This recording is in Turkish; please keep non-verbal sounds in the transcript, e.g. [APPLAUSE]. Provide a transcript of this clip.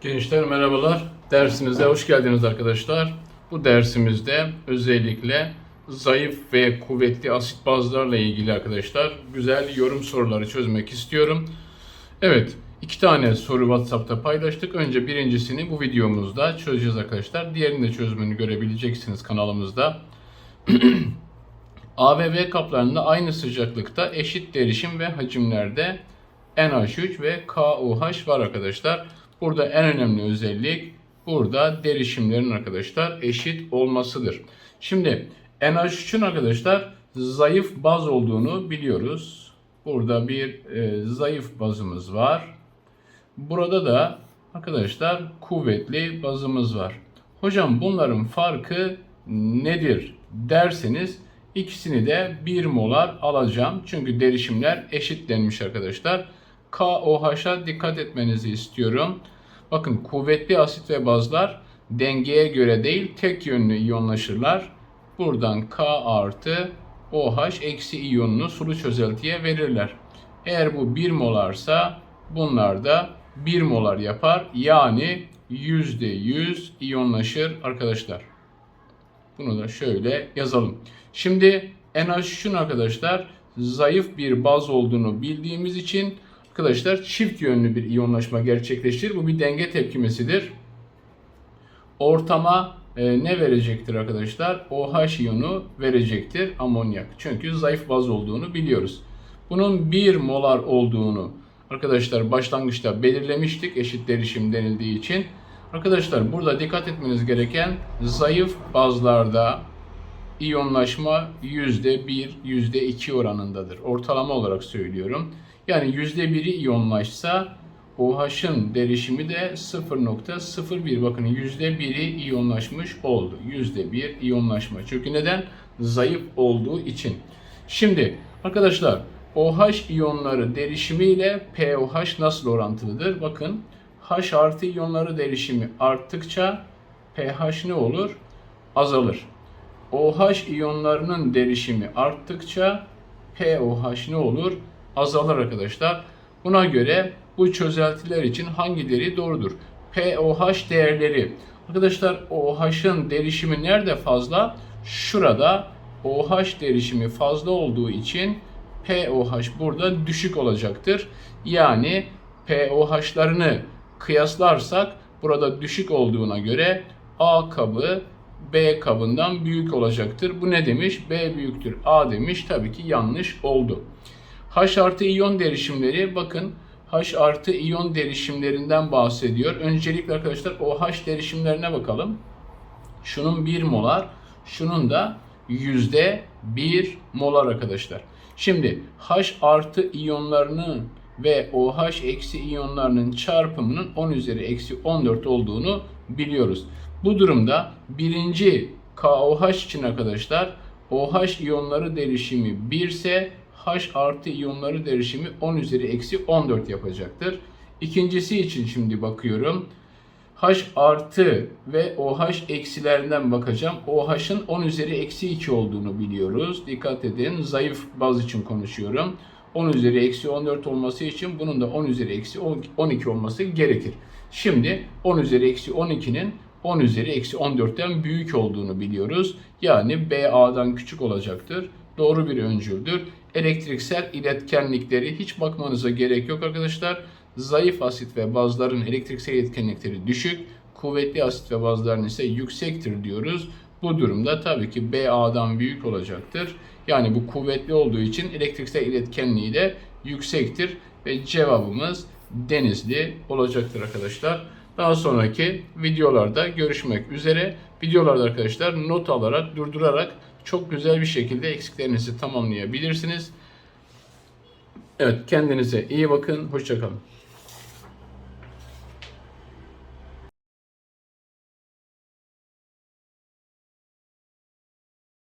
Gençler merhabalar. Dersimize hoş geldiniz arkadaşlar. Bu dersimizde özellikle zayıf ve kuvvetli asit bazlarla ilgili arkadaşlar güzel yorum soruları çözmek istiyorum. Evet, iki tane soru WhatsApp'ta paylaştık. Önce birincisini bu videomuzda çözeceğiz arkadaşlar. Diğerini de çözümünü görebileceksiniz kanalımızda. [CLEARS THROAT] A ve V kaplarında aynı sıcaklıkta eşit derişim ve hacimlerde NH3 ve KOH var arkadaşlar. Burada en önemli özellik burada derişimlerin arkadaşlar eşit olmasıdır. Şimdi NH3'ün arkadaşlar zayıf baz olduğunu biliyoruz. Burada bir e, zayıf bazımız var. Burada da arkadaşlar kuvvetli bazımız var. Hocam bunların farkı nedir derseniz ikisini de 1 molar alacağım. Çünkü derişimler eşitlenmiş arkadaşlar. KOH'a dikkat etmenizi istiyorum. Bakın kuvvetli asit ve bazlar dengeye göre değil tek yönlü iyonlaşırlar. Buradan K artı OH eksi iyonunu sulu çözeltiye verirler. Eğer bu 1 molarsa bunlar da 1 molar yapar. Yani %100 iyonlaşır arkadaşlar. Bunu da şöyle yazalım. Şimdi NH3'ün arkadaşlar zayıf bir baz olduğunu bildiğimiz için arkadaşlar çift yönlü bir iyonlaşma gerçekleşir. Bu bir denge tepkimesidir. Ortama e, ne verecektir arkadaşlar? OH iyonu verecektir amonyak. Çünkü zayıf baz olduğunu biliyoruz. Bunun 1 molar olduğunu arkadaşlar başlangıçta belirlemiştik eşit derişim denildiği için. Arkadaşlar burada dikkat etmeniz gereken zayıf bazlarda iyonlaşma %1, %2 oranındadır. Ortalama olarak söylüyorum. Yani %1'i iyonlaşsa OH'ın derişimi de 0.01 bakın %1'i iyonlaşmış oldu. %1 iyonlaşma. Çünkü neden? Zayıf olduğu için. Şimdi arkadaşlar OH iyonları derişimi ile POH nasıl orantılıdır? Bakın H artı iyonları derişimi arttıkça pH ne olur? Azalır. OH iyonlarının derişimi arttıkça POH ne olur? Azalır arkadaşlar. Buna göre bu çözeltiler için hangileri doğrudur? POH değerleri. Arkadaşlar OH'ın derişimi nerede fazla? Şurada OH derişimi fazla olduğu için POH burada düşük olacaktır. Yani POH'larını kıyaslarsak burada düşük olduğuna göre A kabı B kabından büyük olacaktır. Bu ne demiş? B büyüktür A demiş. Tabii ki yanlış oldu. H artı iyon derişimleri bakın H artı iyon derişimlerinden bahsediyor. Öncelikle arkadaşlar OH derişimlerine bakalım. Şunun 1 molar, şunun da yüzde 1 molar arkadaşlar. Şimdi H artı iyonlarının ve OH eksi iyonlarının çarpımının 10 üzeri eksi 14 olduğunu biliyoruz. Bu durumda birinci KOH için arkadaşlar OH iyonları derişimi 1 ise H artı iyonları derişimi 10 üzeri eksi 14 yapacaktır. İkincisi için şimdi bakıyorum. H artı ve OH eksilerinden bakacağım. OH'ın 10 üzeri eksi 2 olduğunu biliyoruz. Dikkat edin zayıf baz için konuşuyorum. 10 üzeri eksi 14 olması için bunun da 10 üzeri eksi 12 olması gerekir. Şimdi 10 üzeri eksi 12'nin 10 üzeri eksi 14'ten büyük olduğunu biliyoruz. Yani BA'dan küçük olacaktır. Doğru bir öncüldür. Elektriksel iletkenlikleri hiç bakmanıza gerek yok arkadaşlar. Zayıf asit ve bazların elektriksel iletkenlikleri düşük. Kuvvetli asit ve bazların ise yüksektir diyoruz. Bu durumda tabii ki BA'dan büyük olacaktır. Yani bu kuvvetli olduğu için elektriksel iletkenliği de yüksektir. Ve cevabımız denizli olacaktır arkadaşlar. Daha sonraki videolarda görüşmek üzere. Videolarda arkadaşlar not alarak, durdurarak çok güzel bir şekilde eksiklerinizi tamamlayabilirsiniz. Evet kendinize iyi bakın. Hoşçakalın.